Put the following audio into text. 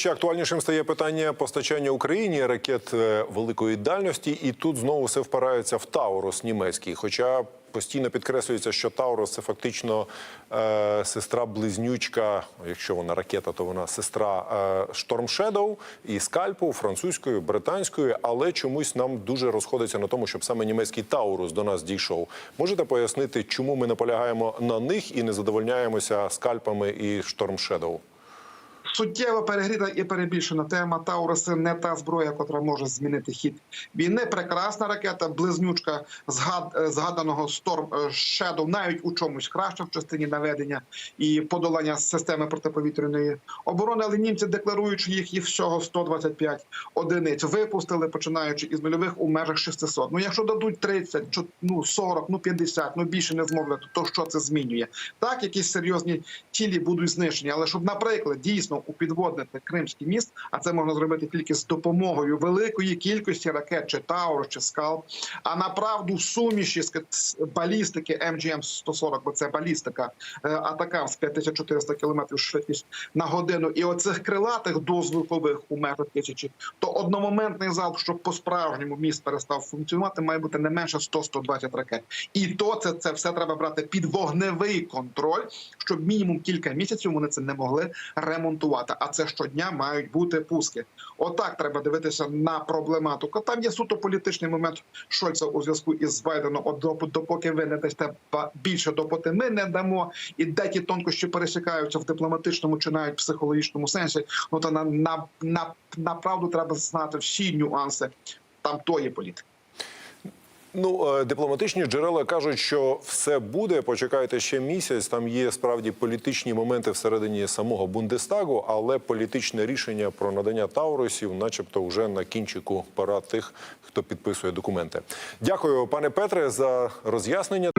Ще актуальнішим стає питання постачання Україні ракет е, великої дальності, і тут знову все впирається в Таурус німецький. Хоча постійно підкреслюється, що Таурус це фактично е, сестра-близнючка. Якщо вона ракета, то вона сестра е, Shadow і скальпу французькою, британською, але чомусь нам дуже розходиться на тому, щоб саме німецький Таурус до нас дійшов. Можете пояснити, чому ми наполягаємо на них і не задовольняємося скальпами і Shadow? Суттєво перегріта і перебільшена тема Тауруси не та зброя, котра може змінити хід війни. Прекрасна ракета, близнючка згад, згаданого Storm Shadow навіть у чомусь краще в частині наведення і подолання системи протиповітряної оборони. Але німці декларують, що їх є всього 125 одиниць. Випустили починаючи із нульових у межах 600. Ну якщо дадуть 30, чо- ну 40, ну 50, ну більше не змогли, то що це змінює? Так, якісь серйозні цілі будуть знищені, але щоб, наприклад, дійсно упідводнити Кримський міст, а це можна зробити тільки з допомогою великої кількості ракет, чи Тауру, чи Скал, а направду суміші з з балістики МГМ 140, бо це балістика е, атакам з 5400 км швидкість на годину, і оцих крилатих дозвукових у межах тисячі, то одномоментний залп, щоб по справжньому міст перестав функціонувати, має бути не менше 100-120 ракет. І то це, це все треба брати під вогневий контроль, щоб мінімум кілька місяців вони це не могли ремонтувати. А це щодня мають бути пуски. Отак треба дивитися на проблематику. Там є суто політичний момент Шольца у зв'язку із Байденом. От доп- допоки ви не дасте більше, допоки ми не дамо, і де ті тонкощі пересікаються в дипломатичному чи навіть психологічному сенсі. Ну то на, на, на, направду треба знати всі нюанси там тої політики. Ну, е, дипломатичні джерела кажуть, що все буде. Почекайте ще місяць. Там є справді політичні моменти всередині самого Бундестагу, але політичне рішення про надання Таурусів, начебто, вже на кінчику пора тих, хто підписує документи. Дякую, пане Петре, за роз'яснення.